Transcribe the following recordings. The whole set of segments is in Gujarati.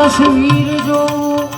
다시 위를 줘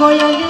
বলো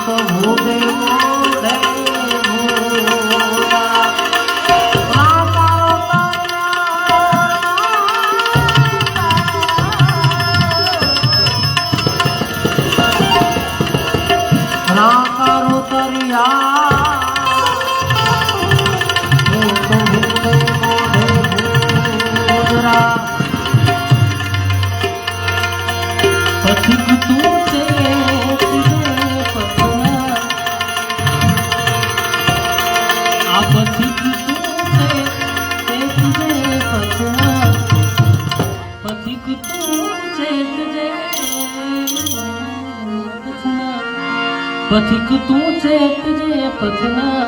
પથિક તું છે જે પથના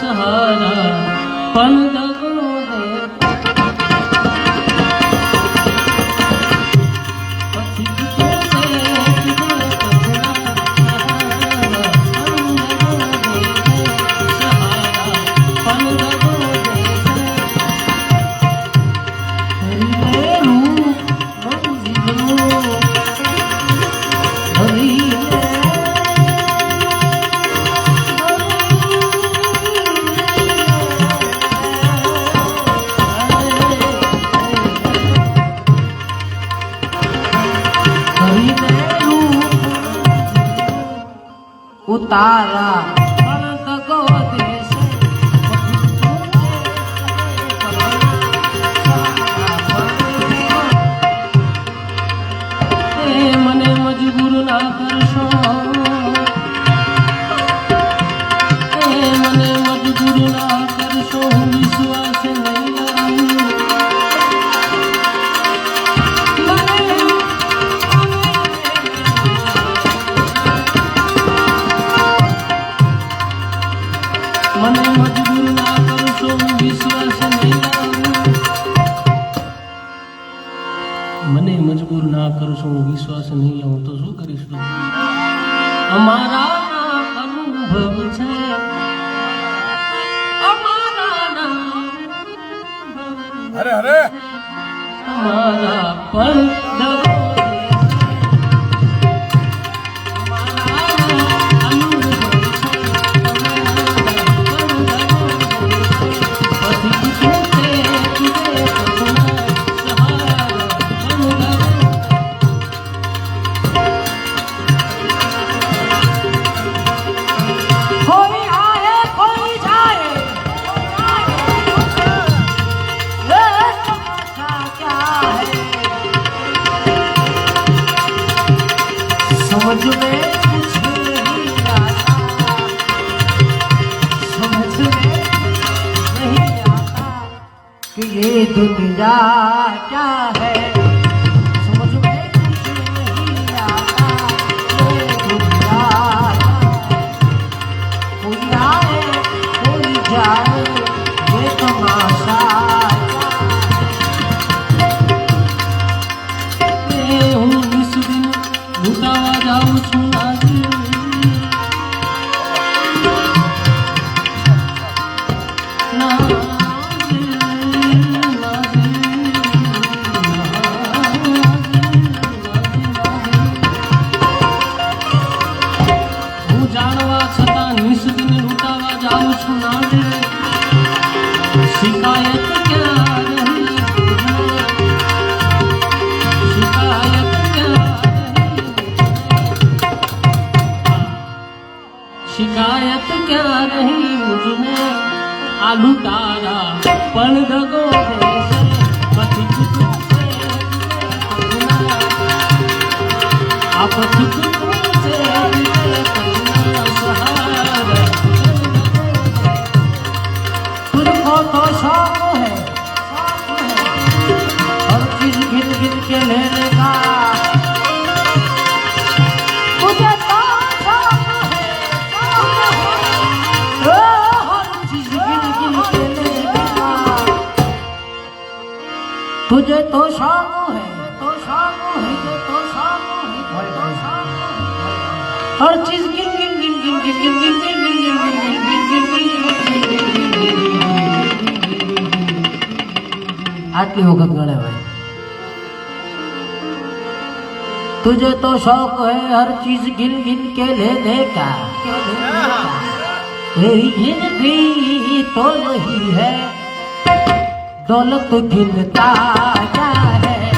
સહારા. પણ 答案啦 હું વિશ્વાસ નહીં લઉં તો શું કરીશું અમારા જા আপন हर चीज़ गिन गिन गिन गिन गिन गिन गिन गिन गिन गिन गिन गिन આટલી વખત ગણાવાય तुझे तो शौक है हर चीज़ गिन गिन के लेने का तेरी ज़िंदगी तो वही है दौलत गिनता है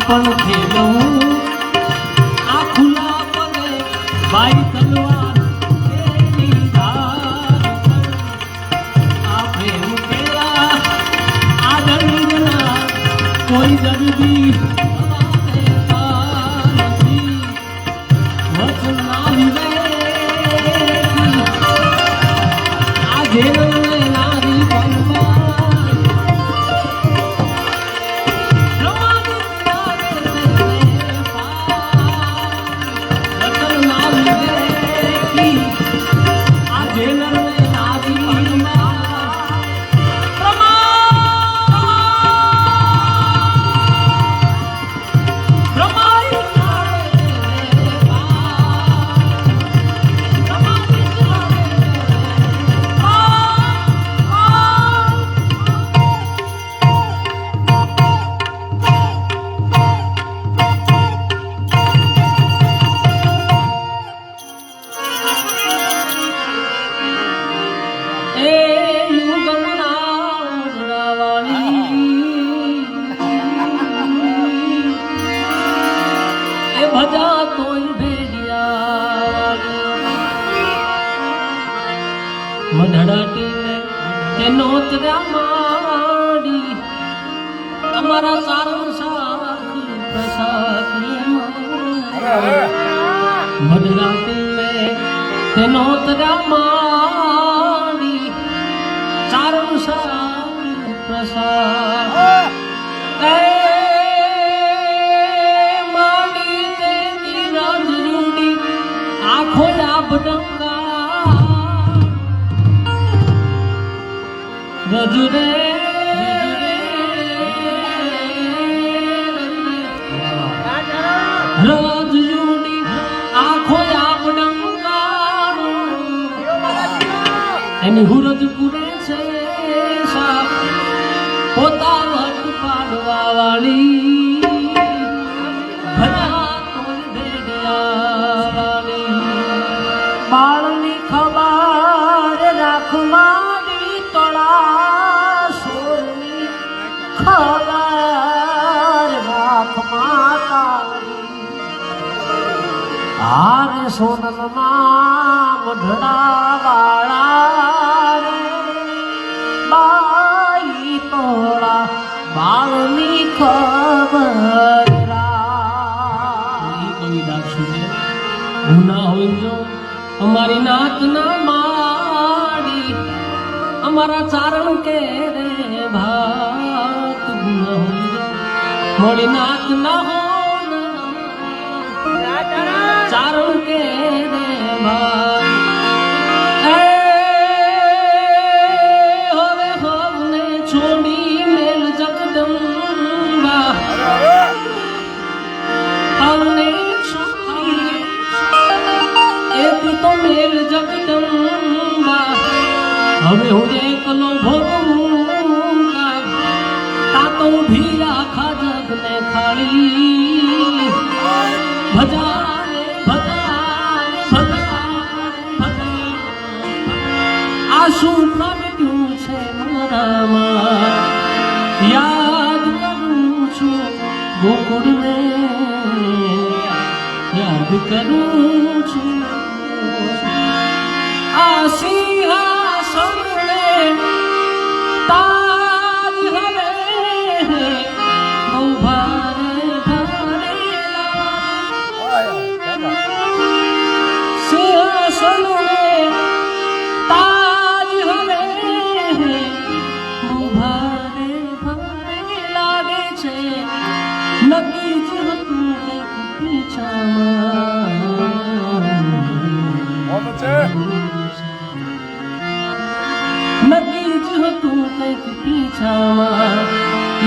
আপন খেলো મઢડાટી એનો ત્રામાડી તમારા સારો સાથી પ્રસાદી મઢડાટી તેનો ત્રામાડી સારો સાથી પ્રસાદ. રજુ રે રાજરૂડી આંખો આબ એની હુરજ પૂરે છે પોતા વટ પાડવા વાળી આરે સોનલ નામ ઢળા વાળા રે. બાઈ તોળા બાળની ખબર કવિતા છે ગુના હોય જો અમારી નાત ના માડી અમારા ચારણ કે રે ભાત ગુના હોય જો મોડી નાત ના હો ચારણ કે আমার হবে হবনে ছোড়ি মেল জগদম্বা হবনে এ প্রথম মেল জগদম্বা হবে হয়ে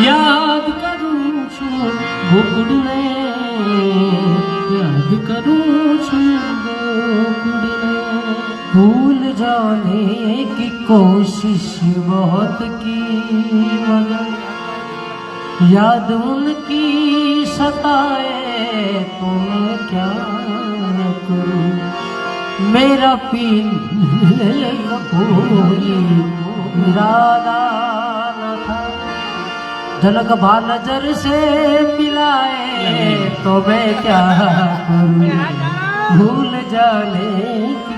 યાદ કરું છું ગોકુળને યાદ કરું છું भूल जाने की कोशिश बहुत की मगर याद उनकी सताए तो मैं क्या करूँ। मेरा पीन कोई इरादा था। झलक भा नज़र से मिलाए तो मैं क्या करूँ? भूल जाने की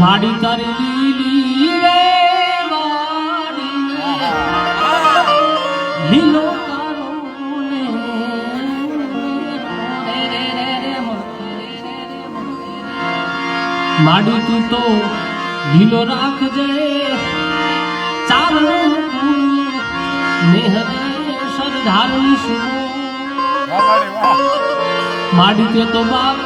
માડી તારી લીલી રે માડી લીલો માડી તું તો ઢીલો રાખજે ચાલો નેહરે સરદાર માડી તે તો બાપ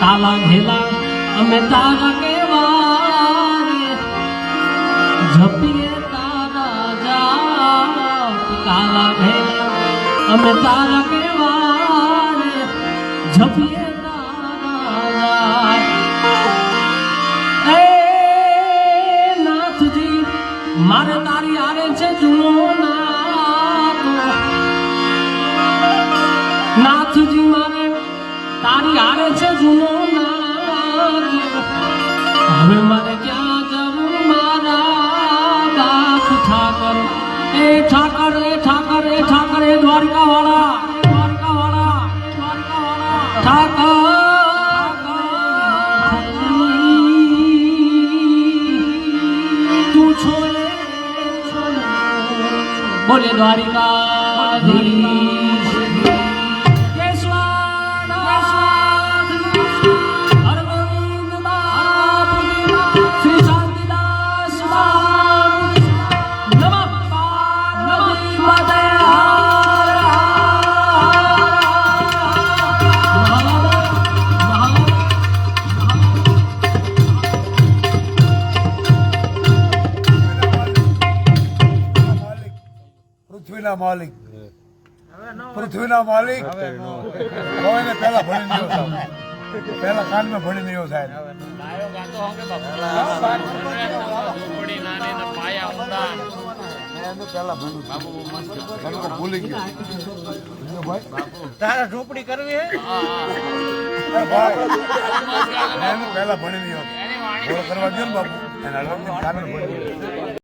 કાલા ઘેલા અમે તારા કેવા જપીએ અમે તારા કેવા જપીએ મારે તારી આરે છે જૂનો નાથજી, મારે તારી આરે છે જૂનો હવે મારે બોલે પૃથ્વીના માલિક. કોઈને પહેલા ભણી રહ્યો સાહેબ. પહેલા કાનમાં ભણી રહ્યો સાહેબ. ભૂલી ગયો. તારા ઝૂંપડી કરવી હે? અરે ભાઈ પહેલા ભણી રહ્યો. કરવા દો ને બાપુ. એના કાનમાં ભણી રહ્યો.